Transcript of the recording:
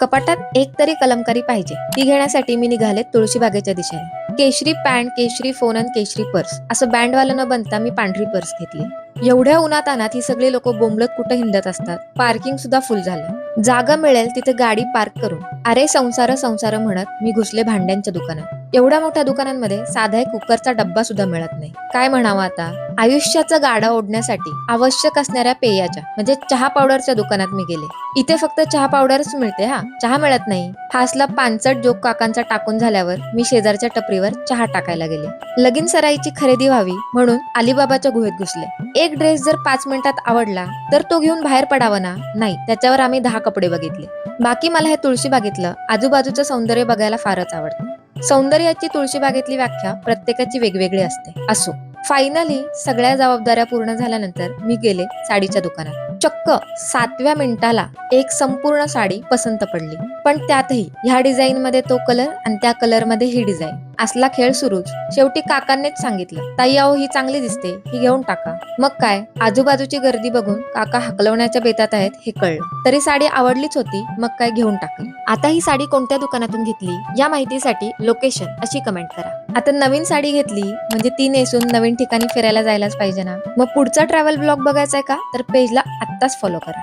कपाटात एक तरी कलमकारी पाहिजे. ती घेण्यासाठी मी निघाले तुळशीबागेच्या दिशेने. केशरी पॅन्ट केशरी फोन आणि केशरी पर्स. असं बँडवालं न बनता मी पांढरी पर्स घेतली. एवढ्या उन्हात अनात ही सगळी लोक बोंबलत कुठं हिंडत असतात? पार्किंग सुद्धा फुल झालं. जागा मिळेल तिथे गाडी पार्क करून. अरे संसार संसार म्हणत मी घुसले भांड्यांच्या दुकानात. एवढ्या मोठ्या दुकानांमध्ये साधा कुकरचा डब्बा सुद्धा मिळत नाही. काय म्हणावं आता? आयुष्याचा गाडा ओढण्यासाठी आवश्यक असणाऱ्या पेयाच्या म्हणजे चहा पावडरच्या दुकानात मी गेले. इथे फक्त चहा पावडरच मिळते हा? चहा मिळत नाही. फासला पानचट जोक काकांचा टाकून झाल्यावर मी शेजारच्या टपरीवर चहा टाकायला गेले. लगीन सराईची खरेदी व्हावी म्हणून अलिबाबाच्या गुहेत घुसले. एक ड्रेस जर पाच मिनिटात आवडला तर तो घेऊन बाहेर पडावा ना? नाही त्याच्यावर आम्ही दहा कपडे बघितले. बाकी मला हे तुळशी बागेतलं आजूबाजूचं सौंदर्य बघायला फारच आवडतं. सौंदर्याची तुळशी बागेतली व्याख्या प्रत्येकाची वेगवेगळी असते. असो. फायनली सगळ्या जबाबदाऱ्या पूर्ण झाल्यानंतर मी गेले साडीच्या दुकानात. चक्क सातव्या मिनिटाला एक संपूर्ण साडी पसंत पडली. पण त्यातही ह्या डिझाईन मध्ये तो कलर आणि त्या कलरमध्ये ही डिझाईन. असला खेळ सुरूच. शेवटी काकांनीच सांगितलं ताई आहो ही चांगली दिसते ही घेऊन टाका. मग काय आजूबाजूची गर्दी बघून काका हकलवण्याच्या बेतात आहेत हे कळलं. तरी साडी आवडलीच होती मग काय घेऊन टाकली आता ही साडी कोणत्या दुकानातून घेतली? या माहितीसाठी लोकेशन अशी कमेंट करा. आता नवीन साडी घेतली म्हणजे ती नेसून नवीन ठिकाणी फिरायला जायलाच पाहिजे ना. मग पुढचा ट्रॅव्हल ब्लॉग बघायचा आहे का? तर पेजला आत्ताच फॉलो करा.